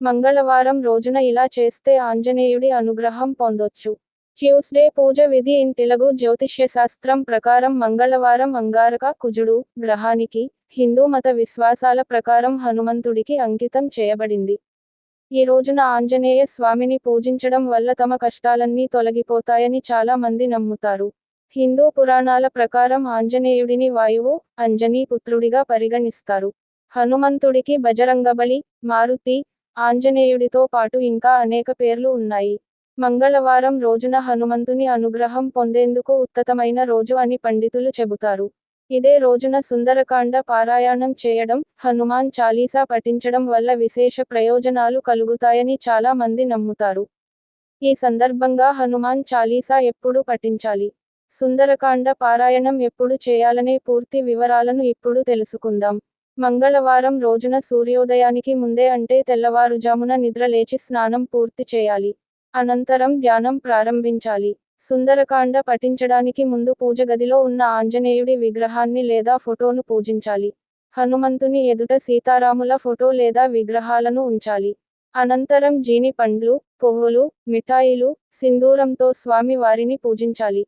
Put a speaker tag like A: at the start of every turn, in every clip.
A: మంగళవారం రోజున ఇలా చేస్తే ఆంజనేయుడి అనుగ్రహం పొందొచ్చు. ట్యూస్డే పూజ విధి ఇన్ తెలుగు జ్యోతిష్య శాస్త్రం ప్రకారం మంగళవారం అంగారక కుజుడు గ్రహానికి హిందూ మత విశ్వాసాల ప్రకారం హనుమంతుడికి అంకితం చేయబడింది. ఈ రోజున ఆంజనేయ స్వామిని పూజించడం వల్ల తమ కష్టాలన్నీ తొలగిపోతాయని చాలా మంది నమ్ముతారు. హిందూ పురాణాల ప్రకారం ఆంజనేయుడిని వాయువు అంజనీ పుత్రుడిగా పరిగణిస్తారు. హనుమంతుడికి బజరంగబలి మారుతి ఆంజనేయుడితో పాటు ఇంకా అనేక పేర్లు ఉన్నాయి. మంగళవారం రోజున హనుమంతుని అనుగ్రహం పొందేందుకు ఉత్తతమైన రోజు అని పండితులు చెబుతారు. ఇదే రోజున సుందరకాండ పారాయణం చేయడం హనుమాన్ చాలీసా పఠించడం వల్ల విశేష ప్రయోజనాలు కలుగుతాయని చాలా మంది నమ్ముతారు. ఈ సందర్భంగా హనుమాన్ చాలీసా ఎప్పుడు పఠించాలి? సుందరకాండ పారాయణం ఎప్పుడు చేయాలనే పూర్తి వివరాలను ఇప్పుడు తెలుసుకుందాం. మంగళవారం రోజున సూర్యోదయానికి ముందే అంటే తెల్లవారుజామున నిద్ర లేచి స్నానం పూర్తి చేయాలి. అనంతరం ధ్యానం ప్రారంభించాలి. సుందరకాండ పఠించడానికి ముందు పూజ గదిలో ఉన్న ఆంజనేయుడి విగ్రహాన్ని లేదా ఫోటోను పూజించాలి. హనుమంతుని ఎదుట సీతారాముల ఫోటో లేదా విగ్రహాలను ఉంచాలి. అనంతరం జీని పండ్లు పువ్వులు మిఠాయిలు సింధూరంతో స్వామి వారిని పూజించాలి.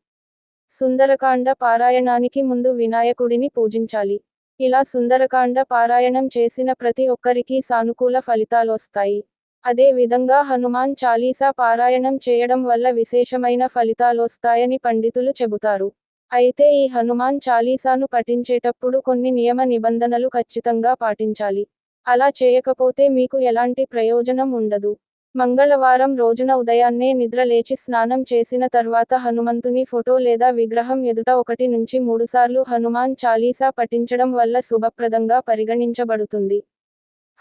A: సుందరకాండ పారాయణానికి ముందు వినాయకుడిని పూజించాలి. ఇలా సుందరకాండ పారాయణం చేసిన ప్రతి ఒక్కరికి సానుకూల ఫలితాలొస్తాయి. అదే విధంగా హనుమాన్ చాలీసా పారాయణం చేయడం వల్ల విశేషమైన ఫలితాలొస్తాయని పండితులు చెబుతారు. అయితే ఈ హనుమాన్ చాలీసాను పఠించేటప్పుడు కొన్ని నియమ నిబంధనలు ఖచ్చితంగా పాటించాలి. అలా చేయకపోతే మీకు ఎలాంటి ప్రయోజనం ఉండదు. మంగళవారం రోజున ఉదయాన్నే నిద్ర లేచి స్నానం చేసిన తర్వాత హనుమంతుని ఫోటో లేదా విగ్రహం ఎదుట ఒకటి నుంచి మూడుసార్లు హనుమాన్ చాలీసా పఠించడం వల్ల శుభప్రదంగా పరిగణించబడుతుంది.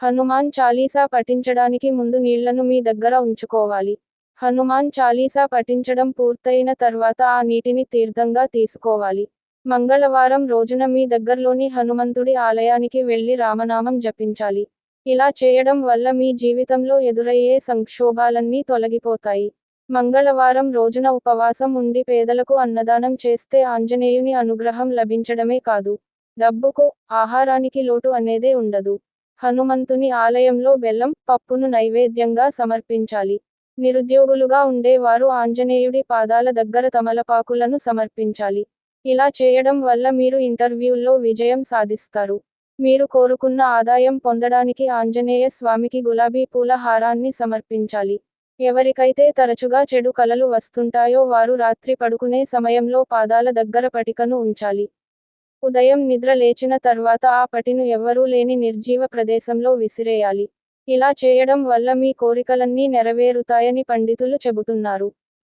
A: హనుమాన్ చాలీసా పఠించడానికి ముందు నీళ్ళను మీ దగ్గర ఉంచుకోవాలి. హనుమాన్ చాలీసా పఠించడం పూర్తయిన తర్వాత ఆ నీటిని తీర్థంగా తీసుకోవాలి. మంగళవారం రోజున మీ దగ్గర్లోని హనుమంతుడి ఆలయానికి వెళ్ళి రామనామం జపించాలి. ఇలా చేయడం వల్ల మీ జీవితంలో ఎదురయ్యే సంక్షోభాలన్నీ తొలగిపోతాయి. మంగళవారం రోజున ఉపవాసం ఉండి పేదలకు అన్నదానం చేస్తే ఆంజనేయుని అనుగ్రహం లభించడమే కాదు. డబ్బుకు ఆహారానికి లోటు అనేదే ఉండదు. హనుమంతుని ఆలయంలో బెల్లం పప్పును నైవేద్యంగా సమర్పించాలి. నిరుద్యోగులుగా ఉండేవారు ఆంజనేయుడి పాదాల దగ్గర తమలపాకులను సమర్పించాలి. ఇలా చేయడం వల్ల మీరు ఇంటర్వ్యూల్లో విజయం సాధిస్తారు. మీరు కోరుకున్న ఆదాయం పొందడానికి ఆంజనేయ స్వామికి గులాబీ పూల హారాన్ని సమర్పించాలి. ఎవరికైతే తరచుగా చెడు కలలు వస్తుంటాయో వారు రాత్రి పడుకునే సమయంలో పాదాల దగ్గర పటికను ఉంచాలి. ఉదయం నిద్ర లేచిన తర్వాత ఆ పటిను ఎవ్వరూ లేని నిర్జీవ ప్రదేశంలో విసిరేయాలి. ఇలా చేయడం వల్ల మీ కోరికలన్నీ నెరవేరుతాయని పండితులు చెబుతున్నారు.